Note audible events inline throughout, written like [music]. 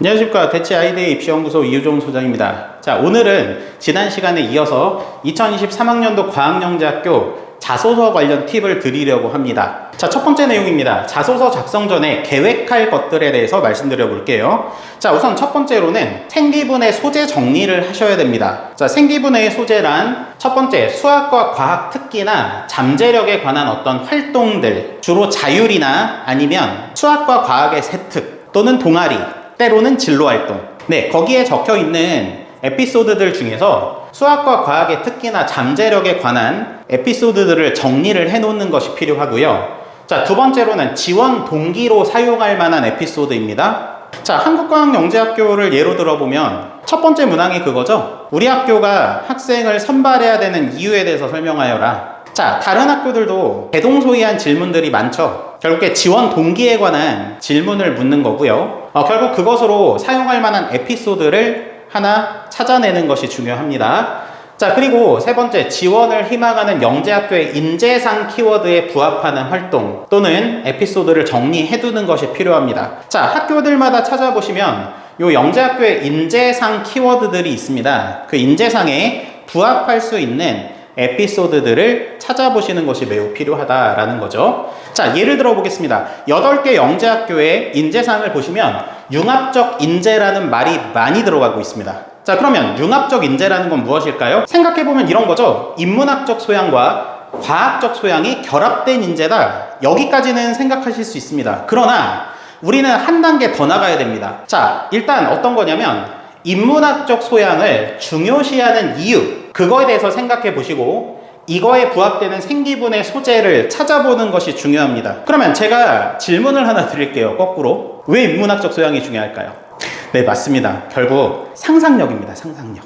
안녕하십니까 대치 아이데이 입시연구소 이유종 소장입니다. 자 오늘은 지난 시간에 이어서 2023학년도 과학영재학교 자소서 관련 팁을 드리려고 합니다. 자 첫 번째 내용입니다. 자소서 작성 전에 계획할 것들에 대해서 말씀드려 볼게요. 자 우선 첫 번째로는 생기분의 소재 정리를 하셔야 됩니다. 자 생기분의 소재란 첫 번째 수학과 과학 특기나 잠재력에 관한 어떤 활동들 주로 자율이나 아니면 수학과 과학의 세특 또는 동아리 때로는 진로 활동. 네, 거기에 적혀 있는 에피소드들 중에서 수학과 과학의 특기나 잠재력에 관한 에피소드들을 정리를 해 놓는 것이 필요하고요. 자, 두 번째로는 지원 동기로 사용할 만한 에피소드입니다. 자, 한국과학영재학교를 예로 들어보면 첫 번째 문항이 그거죠. 우리 학교가 학생을 선발해야 되는 이유에 대해서 설명하여라. 자, 다른 학교들도 대동소이한 질문들이 많죠. 결국에 지원 동기에 관한 질문을 묻는 거고요. 어, 결국 그것으로 사용할 만한 에피소드를 하나 찾아내는 것이 중요합니다. 자, 그리고 세 번째, 지원을 희망하는 영재학교의 인재상 키워드에 부합하는 활동 또는 에피소드를 정리해 두는 것이 필요합니다. 자, 학교들마다 찾아보시면 요 영재학교의 인재상 키워드들이 있습니다. 그 인재상에 부합할 수 있는 에피소드들을 찾아보시는 것이 매우 필요하다라는 거죠. 자, 예를 들어 보겠습니다. 8개 영재학교의 인재상을 보시면 융합적 인재라는 말이 많이 들어가고 있습니다. 자, 그러면 융합적 인재라는 건 무엇일까요? 생각해 보면 이런 거죠. 인문학적 소양과 과학적 소양이 결합된 인재다. 여기까지는 생각하실 수 있습니다. 그러나 우리는 한 단계 더 나가야 됩니다. 자, 일단 어떤 거냐면 인문학적 소양을 중요시하는 이유, 그거에 대해서 생각해 보시고 이거에 부합되는 생기분의 소재를 찾아보는 것이 중요합니다. 그러면 제가 질문을 하나 드릴게요. 거꾸로. 왜 인문학적 소양이 중요할까요? 네, 맞습니다. 결국 상상력입니다. 상상력.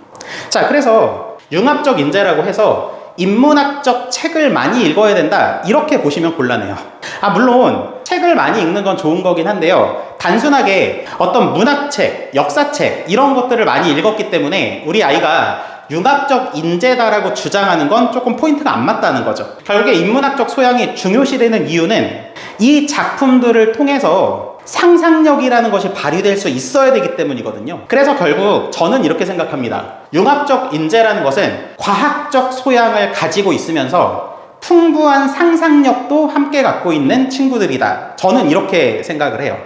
자, 그래서 융합적 인재라고 해서 인문학적 책을 많이 읽어야 된다. 이렇게 보시면 곤란해요. 아, 물론 책을 많이 읽는 건 좋은 거긴 한데요. 단순하게 어떤 문학책, 역사책, 이런 것들을 많이 읽었기 때문에 우리 아이가 융합적 인재다라고 주장하는 건 조금 포인트가 안 맞다는 거죠. 결국에 인문학적 소양이 중요시되는 이유는 이 작품들을 통해서 상상력이라는 것이 발휘될 수 있어야 되기 때문이거든요. 그래서 결국 저는 이렇게 생각합니다. 융합적 인재라는 것은 과학적 소양을 가지고 있으면서 풍부한 상상력도 함께 갖고 있는 친구들이다. 저는 이렇게 생각을 해요.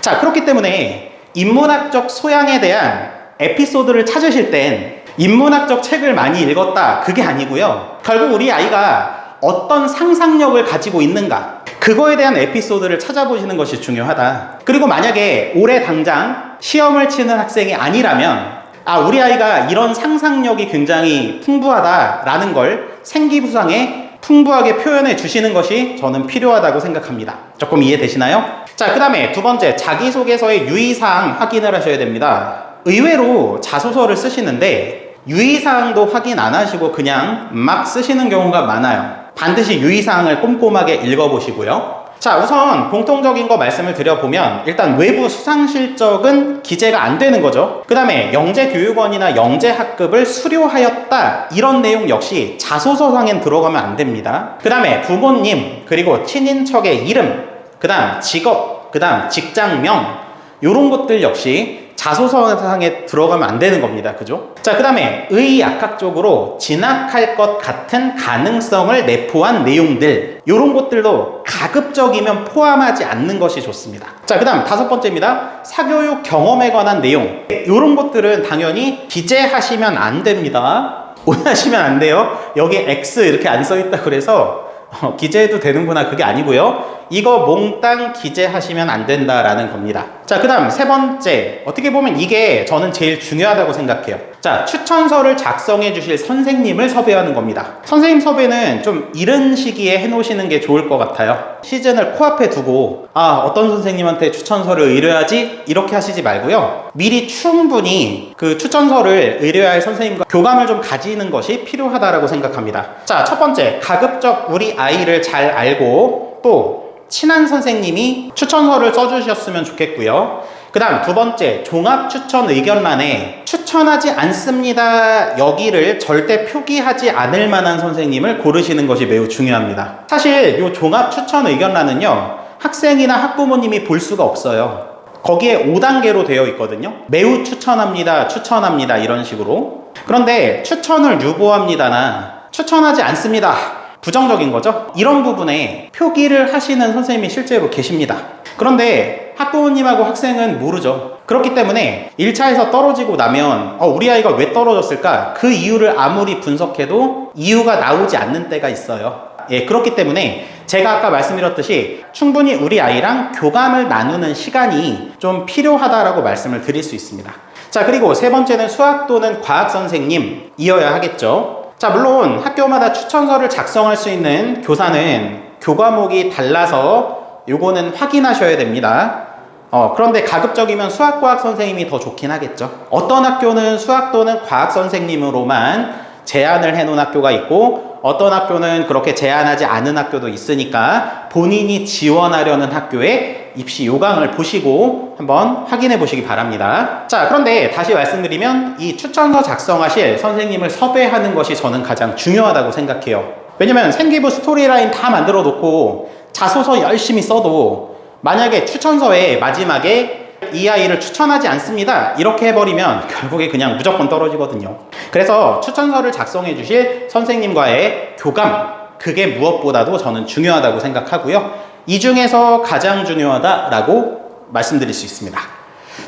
자, 그렇기 때문에 인문학적 소양에 대한 에피소드를 찾으실 땐 인문학적 책을 많이 읽었다. 그게 아니고요. 결국 우리 아이가 어떤 상상력을 가지고 있는가. 그거에 대한 에피소드를 찾아보시는 것이 중요하다. 그리고 만약에 올해 당장 시험을 치는 학생이 아니라면 아, 우리 아이가 이런 상상력이 굉장히 풍부하다라는 걸 생기부상에 풍부하게 표현해 주시는 것이 저는 필요하다고 생각합니다. 조금 이해되시나요? 자, 그 다음에 두 번째, 자기소개서의 유의사항 확인을 하셔야 됩니다. 의외로 자소서를 쓰시는데 유의사항도 확인 안 하시고 그냥 막 쓰시는 경우가 많아요. 반드시 유의사항을 꼼꼼하게 읽어보시고요. 자, 우선 공통적인 거 말씀을 드려보면 일단 외부 수상 실적은 기재가 안 되는 거죠. 그 다음에 영재교육원이나 영재학급을 수료하였다 이런 내용 역시 자소서상엔 들어가면 안 됩니다. 그 다음에 부모님 그리고 친인척의 이름, 그 다음 직업, 그 다음 직장명 이런 것들 역시 자소서상에 들어가면 안 되는 겁니다. 그죠? 자, 그 다음에 의학학적으로 진학할 것 같은 가능성을 내포한 내용들. 이런 것들도 가급적이면 포함하지 않는 것이 좋습니다. 자, 그 다음 다섯 번째입니다. 사교육 경험에 관한 내용. 이런 것들은 당연히 기재하시면 안 됩니다. 오해하시면 안 돼요. 여기 X 이렇게 안 써 있다 그래서 어, 기재해도 되는구나 그게 아니고요. 이거 몽땅 기재하시면 안 된다라는 겁니다. 자, 그 다음 세 번째. 어떻게 보면 이게 저는 제일 중요하다고 생각해요. 자, 추천서를 작성해 주실 선생님을 섭외하는 겁니다. 선생님 섭외는 좀 이른 시기에 해 놓으시는 게 좋을 것 같아요. 시즌을 코앞에 두고, 아, 어떤 선생님한테 추천서를 의뢰하지? 이렇게 하시지 말고요. 미리 충분히 그 추천서를 의뢰할 선생님과 교감을 좀 가지는 것이 필요하다라고 생각합니다. 자, 첫 번째. 가급적 우리 아이를 잘 알고 또 친한 선생님이 추천서를 써주셨으면 좋겠고요. 그 다음 두 번째, 종합 추천 의견란에 추천하지 않습니다. 여기를 절대 표기하지 않을 만한 선생님을 고르시는 것이 매우 중요합니다. 사실 이 종합 추천 의견란은요, 학생이나 학부모님이 볼 수가 없어요. 거기에 5단계로 되어 있거든요. 매우 추천합니다. 추천합니다. 이런 식으로. 그런데 추천을 유보합니다나 추천하지 않습니다. 부정적인 거죠. 이런 부분에 표기를 하시는 선생님이 실제로 계십니다. 그런데 학부모님하고 학생은 모르죠. 그렇기 때문에 1차에서 떨어지고 나면 어, 우리 아이가 왜 떨어졌을까? 그 이유를 아무리 분석해도 이유가 나오지 않는 때가 있어요. 예, 그렇기 때문에 제가 아까 말씀드렸듯이 충분히 우리 아이랑 교감을 나누는 시간이 좀 필요하다라고 말씀을 드릴 수 있습니다. 자, 그리고 세 번째는 수학 또는 과학 선생님 이어야 하겠죠. 자, 물론 학교마다 추천서를 작성할 수 있는 교사는 교과목이 달라서 요거는 확인하셔야 됩니다. 어, 그런데 가급적이면 수학과학 선생님이 더 좋긴 하겠죠. 어떤 학교는 수학 또는 과학 선생님으로만 제한을 해놓은 학교가 있고 어떤 학교는 그렇게 제한하지 않은 학교도 있으니까 본인이 지원하려는 학교의 입시 요강을 보시고 한번 확인해 보시기 바랍니다. 자, 그런데 다시 말씀드리면 이 추천서 작성하실 선생님을 섭외하는 것이 저는 가장 중요하다고 생각해요. 왜냐면 생기부 스토리라인 다 만들어 놓고 자소서 열심히 써도 만약에 추천서에 마지막에 이 아이를 추천하지 않습니다. 이렇게 해버리면 결국에 그냥 무조건 떨어지거든요. 그래서 추천서를 작성해 주실 선생님과의 교감, 그게 무엇보다도 저는 중요하다고 생각하고요. 이 중에서 가장 중요하다라고 말씀드릴 수 있습니다.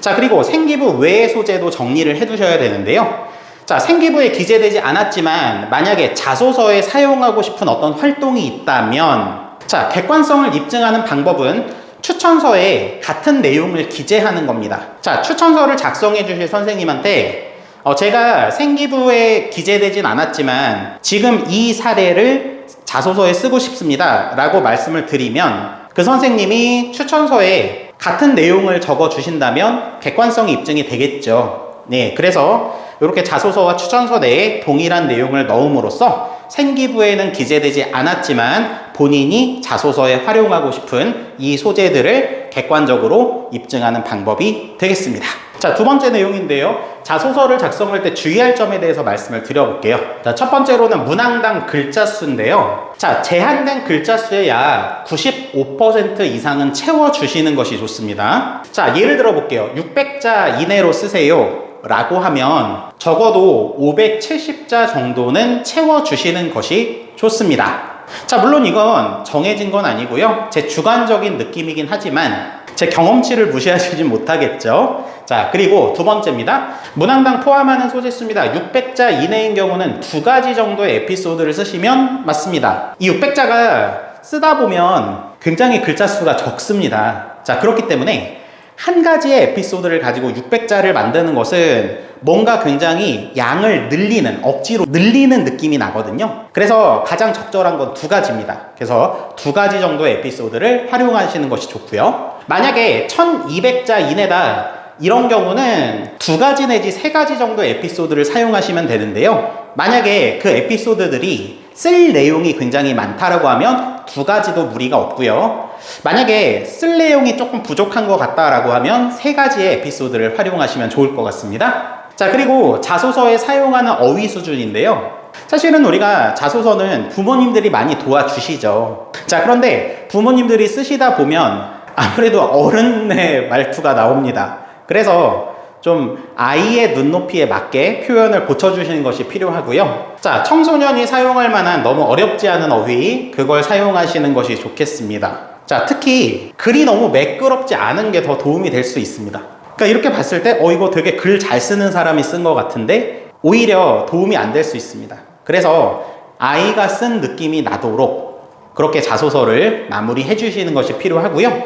자, 그리고 생기부 외의 소재도 정리를 해 두셔야 되는데요. 자, 생기부에 기재되지 않았지만 만약에 자소서에 사용하고 싶은 어떤 활동이 있다면 자, 객관성을 입증하는 방법은 추천서에 같은 내용을 기재하는 겁니다. 자, 추천서를 작성해 주실 선생님한테 어, 제가 생기부에 기재되진 않았지만 지금 이 사례를 자소서에 쓰고 싶습니다. 라고 말씀을 드리면 그 선생님이 추천서에 같은 내용을 적어 주신다면 객관성이 입증이 되겠죠. 네, 그래서 이렇게 자소서와 추천서 내에 동일한 내용을 넣음으로써 생기부에는 기재되지 않았지만 본인이 자소서에 활용하고 싶은 이 소재들을 객관적으로 입증하는 방법이 되겠습니다. 자, 두 번째 내용인데요. 자소서를 작성할 때 주의할 점에 대해서 말씀을 드려볼게요. 자, 첫 번째로는 문항당 글자 수인데요. 자, 제한된 글자 수의 약 95% 이상은 채워주시는 것이 좋습니다. 자, 예를 들어 볼게요. 600자 이내로 쓰세요. 라고 하면 적어도 570자 정도는 채워주시는 것이 좋습니다. 자, 물론 이건 정해진 건 아니고요. 제 주관적인 느낌이긴 하지만 제 경험치를 무시하시지 못하겠죠. 자, 그리고 두 번째입니다. 문항당 포함하는 소재 수입니다. 600자 이내인 경우는 두 가지 정도의 에피소드를 쓰시면 맞습니다. 이 600자가 쓰다 보면 굉장히 글자 수가 적습니다. 자, 그렇기 때문에 한 가지의 에피소드를 가지고 600자를 만드는 것은 뭔가 굉장히 양을 늘리는, 억지로 늘리는 느낌이 나거든요. 그래서 가장 적절한 건 두 가지입니다. 그래서 두 가지 정도의 에피소드를 활용하시는 것이 좋고요. 만약에 1200자 이내다 이런 경우는 두 가지 내지 세 가지 정도의 에피소드를 사용하시면 되는데요. 만약에 그 에피소드들이 쓸 내용이 굉장히 많다라고 하면 두 가지도 무리가 없고요. 만약에 쓸 내용이 조금 부족한 것 같다라고 하면 세 가지의 에피소드를 활용하시면 좋을 것 같습니다. 자, 그리고 자소서에 사용하는 어휘 수준인데요. 사실은 우리가 자소서는 부모님들이 많이 도와주시죠. 자, 그런데 부모님들이 쓰시다 보면 아무래도 어른의 [laughs] 말투가 나옵니다. 그래서 좀 아이의 눈높이에 맞게 표현을 고쳐주시는 것이 필요하고요. 자, 청소년이 사용할 만한 너무 어렵지 않은 어휘, 그걸 사용하시는 것이 좋겠습니다. 자, 특히 글이 너무 매끄럽지 않은 게 더 도움이 될 수 있습니다. 그러니까 이렇게 봤을 때, 어, 이거 되게 글 잘 쓰는 사람이 쓴 것 같은데, 오히려 도움이 안 될 수 있습니다. 그래서 아이가 쓴 느낌이 나도록 그렇게 자소서를 마무리해 주시는 것이 필요하고요.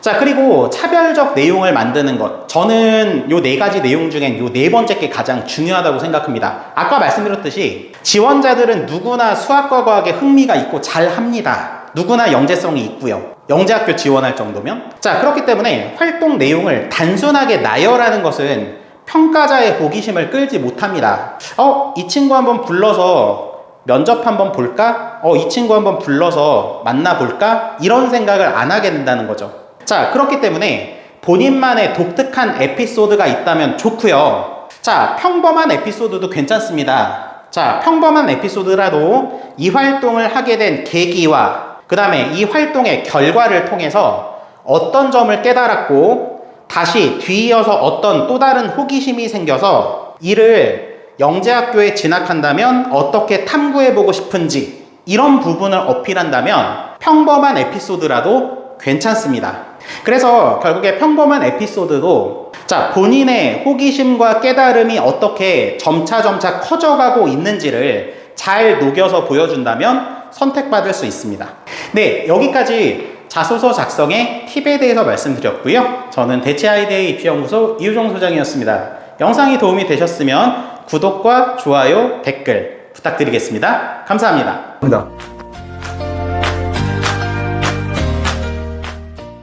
자, 그리고 차별적 내용을 만드는 것. 저는 요 네 가지 내용 중엔 요 네 번째 게 가장 중요하다고 생각합니다. 아까 말씀드렸듯이 지원자들은 누구나 수학과 과학에 흥미가 있고 잘 합니다. 누구나 영재성이 있고요. 영재학교 지원할 정도면. 자, 그렇기 때문에 활동 내용을 단순하게 나열하는 것은 평가자의 호기심을 끌지 못합니다. 어, 이 친구 한번 불러서 면접 한번 볼까? 어, 이 친구 한번 불러서 만나볼까? 이런 생각을 안 하게 된다는 거죠. 자, 그렇기 때문에 본인만의 독특한 에피소드가 있다면 좋고요. 자, 평범한 에피소드도 괜찮습니다. 자, 평범한 에피소드라도 이 활동을 하게 된 계기와 그 다음에 이 활동의 결과를 통해서 어떤 점을 깨달았고 다시 뒤이어서 어떤 또 다른 호기심이 생겨서 이를 영재학교에 진학한다면 어떻게 탐구해보고 싶은지 이런 부분을 어필한다면 평범한 에피소드라도 괜찮습니다. 그래서 결국에 평범한 에피소드도 자, 본인의 호기심과 깨달음이 어떻게 점차 점차 커져가고 있는지를 잘 녹여서 보여준다면 선택받을 수 있습니다. 네, 여기까지 자소서 작성의 팁에 대해서 말씀드렸고요. 저는 대체 아이데이 입시연구소 이우종 소장이었습니다. 영상이 도움이 되셨으면 구독과 좋아요, 댓글 부탁드리겠습니다. 감사합니다. 입니다.